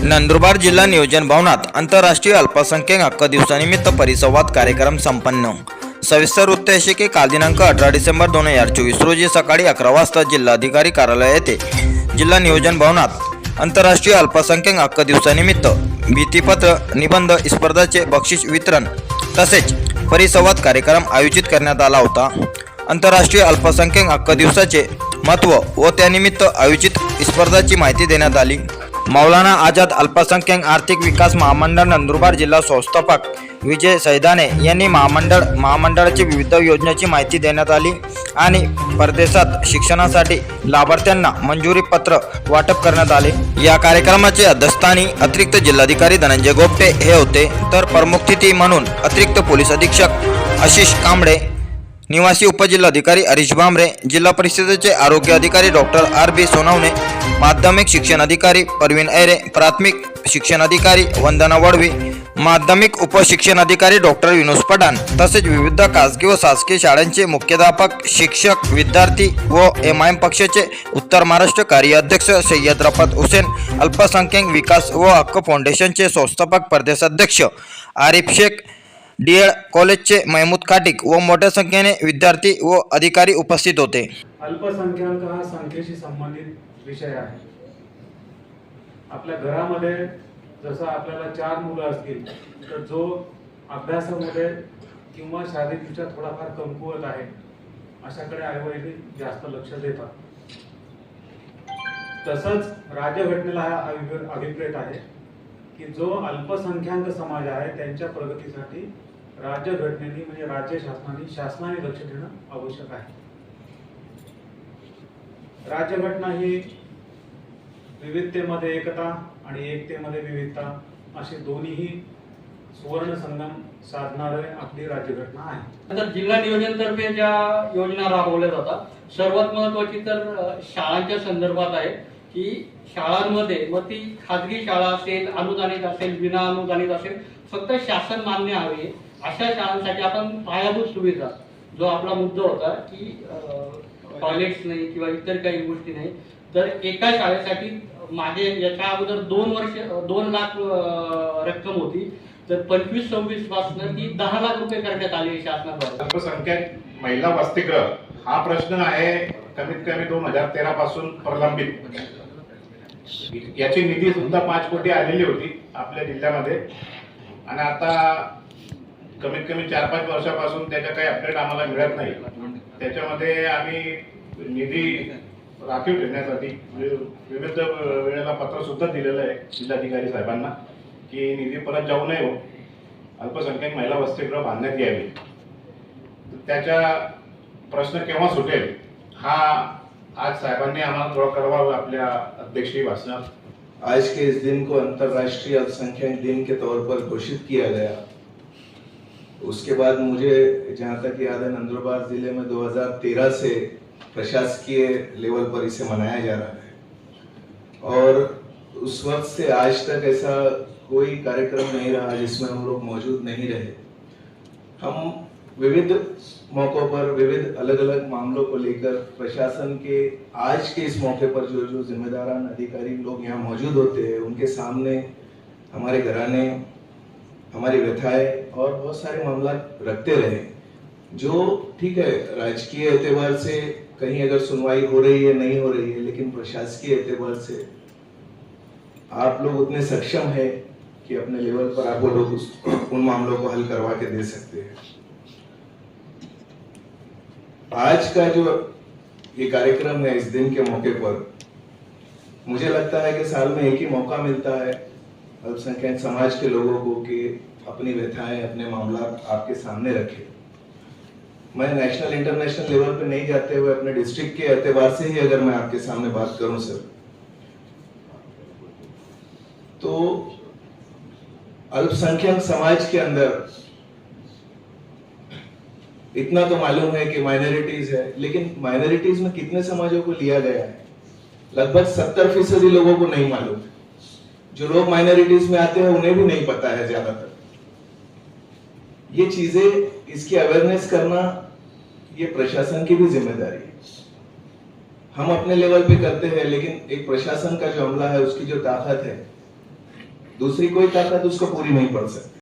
नंदुरबार जिल्हा नियोजन भवनात आंतरराष्ट्रीय अल्पसंख्याक हक्क दिवसानिमित्त परिसंवाद कार्यक्रम संपन्न. सविस्तर वृत्त असे की काल दिनांक अठरा डिसेंबर दोन हजार चोवीस रोजी सकाळी अकरा वाजता जिल्हाधिकारी कार्यालय येथे जिल्हा नियोजन भवनात आंतरराष्ट्रीय अल्पसंख्याक हक्क दिवसानिमित्त भीतीपत्र निबंध स्पर्धाचे बक्षीस वितरण तसेच परिसंवाद कार्यक्रम आयोजित करण्यात आला होता. आंतरराष्ट्रीय अल्पसंख्याक हक्क दिवसाचे महत्त्व व त्यानिमित्त आयोजित स्पर्धाची माहिती देण्यात आली. मौलाना आझाद अल्पसंख्याक आर्थिक विकास महामंडळ नंदुरबार जिल्हा संस्थापक विजय सैदाने यांनी महामंडळ महामंडळाची विविध योजनेची माहिती देण्यात आली आणि परदेशात शिक्षणासाठी लाभार्थ्यांना मंजुरी पत्र वाटप करण्यात आले. या कार्यक्रमाचे अध्यक्षस्थानी अतिरिक्त जिल्हाधिकारी धनंजय गोपटे हे होते. तर प्रमुख तिथी म्हणून अतिरिक्त पोलीस अधीक्षक आशिष कांबळे निवासी उपजिल्हाधिकारी हरीश भांबरे जिल्हा परिषदेचे आरोग्य अधिकारी डॉक्टर आर बी सोनवणे माध्यमिक शिक्षण अधिकारी परवीन ऐरे प्राथमिक शिक्षण अधिकारी वंदना वडवी माध्यमिक उपशिक्षण अधिकारी डॉक्टर विनोद पठाण तसेच विविध खासगी व शासकीय शाळांचे मुख्याध्यापक शिक्षक विद्यार्थी व एम आय एम पक्षाचे उत्तर महाराष्ट्र कार्याध्यक्ष सय्यद रफत हुसेन अल्पसंख्याक विकास व हक्क फाउंडेशनचे संस्थापक प्रदेशाध्यक्ष आरिफ शेख डी एड कॉलेजचे महमूद खाटिक व मोठ्या संख्येने विद्यार्थी व अधिकारी उपस्थित होते. अल्पसंख्याक हा संख्येशी संबंधित विषय आहे. आपल्या घरामध्ये जसं आपल्याला चार मुलं असतील तर जो अभ्यासामध्ये किंवा शारीरिकच्या थोडाफार कमकुवत आहे अशाकडे आईवडील जास्त लक्ष देतात. तसंच राज्यघटनेला हा अभिप्रेत आहे. की जो अल्पसंख्याक समाज आहे त्यांच्या प्रगतीसाठी राज्य घटनेने म्हणजे राज्य शासनाने शासनाने लक्ष देणं आवश्यक आहे. राज्यघटना ही विविधतेमध्ये एकता आणि एकतेमध्ये विविधता असे दोन्हीही सुवर्ण संगम साधणारे आपली राज्यघटना आहे. आता जिल्हा नियोजनतर्फे ज्या योजना राबवल्या जातात सर्वात महत्वाची तर शाळांच्या संदर्भात आहे. की शाळांमध्ये मग ती खाजगी शाळा असेल अनुदानित असेल विना अनुदानित असेल फक्त शासन मान्य हवे अशा शाळांसाठी आपण पायाभूत सुविधा जो आपला मुद्दा होता की टॉयलेट्स नाही किंवा इतर काही गोष्टी नाही तर एका शाळेसाठी मागे याच्या अगोदर दोन वर्ष दोन लाख रक्कम होती. तर पंचवीस सव्वीसपासून ती दहा लाख रुपये करण्यात आली शासनाद्वारे. अल्पसंख्याक महिला वसतिगृह हा प्रश्न आहे कमीत कमी दोन हजार तेरा पासून प्रलंबित. याची निधी सुद्धा पाच कोटी आलेली होती आपल्या जिल्ह्यामध्ये. आणि आता कमीत कमी चार पाच वर्षापासून त्याच्या काही अपडेट आम्हाला मिळत नाही. त्याच्यामध्ये आम्ही निधी राखीव ठेवण्यासाठी विविध वेळेला पत्र सुद्धा दिलेलं आहे जिल्हाधिकारी साहेबांना की निधी परत जाऊ नये हो. अल्पसंख्याक महिला वसतिगृह बांधण्यात यावी. तर त्याच्या प्रश्न केव्हा सुटेल हा आज साहेबांनी आम्हाला थोडं कळवावं आपल्या अध्यक्षीय भाषणात. आज के इस दिन को अंतर्राष्ट्रीय अल्पसंख्यक दिन के तौर पर घोषित किया गया। उसके बाद मुझे जहाँ तक याद है, नंदुरबार ज़िले में 2013 से प्रशासकीय लेवल पर इसे मनाया जा रहा है। और उस वक्त से आज तक ऐसा कोई कार्यक्रम नहीं रहा जिसमें हम लोग मौजूद नहीं रहे। हम विविध मौकों पर, विविध अलग अलग मामलों को लेकर प्रशासन के, आज के इस मौके पर जो जो जिम्मेदारान अधिकारी लोग यहाँ मौजूद होते हैं, उनके सामने हमारे घराने, हमारी व्यथाएँ और बहुत सारे मामला रखते रहे। जो ठीक है, राजकीय एतबार से कहीं अगर सुनवाई हो रही है, नहीं हो रही है, लेकिन प्रशासकीय एतबार से आप लोग उतने सक्षम है कि अपने लेवल पर आप लोग उन मामलों को हल करवा के दे सकते हैं। आज का जो ये कार्यक्रम है, इस दिन के मौके पर, मुझे लगता है कि साल में एक ही मौका मिलता है अल्पसंख्यक समाज के लोगों को कि अपनी व्यथाएँ, अपने मामला आपके सामने रखे। मैं नेशनल इंटरनेशनल लेवल पे नहीं जाते हुए, अपने डिस्ट्रिक्ट के एतबार से ही अगर मैं आपके सामने बात करूँ सर तो अल्पसंख्यक समाज के अंदर इतना तो मालूम है कि माइनॉरिटीज है, लेकिन माइनॉरिटीज में कितने समाजों को लिया गया है? लगभग सत्तर फ़ीसदी लोगों को नहीं मालूम। जो लोग माइनॉरिटीज में आते हैं, उन्हें भी नहीं पता है ज़्यादातर। ये चीज़ें, इसकी अवेयरनेस करना, ये प्रशासन की भी ज़िम्मेदारी है। हम अपने लेवल पे करते हैं, लेकिन एक प्रशासन का जो अमला है, उसकी जो ताकत है, दूसरी कोई ताकत उसको पूरी नहीं पड़ सकती।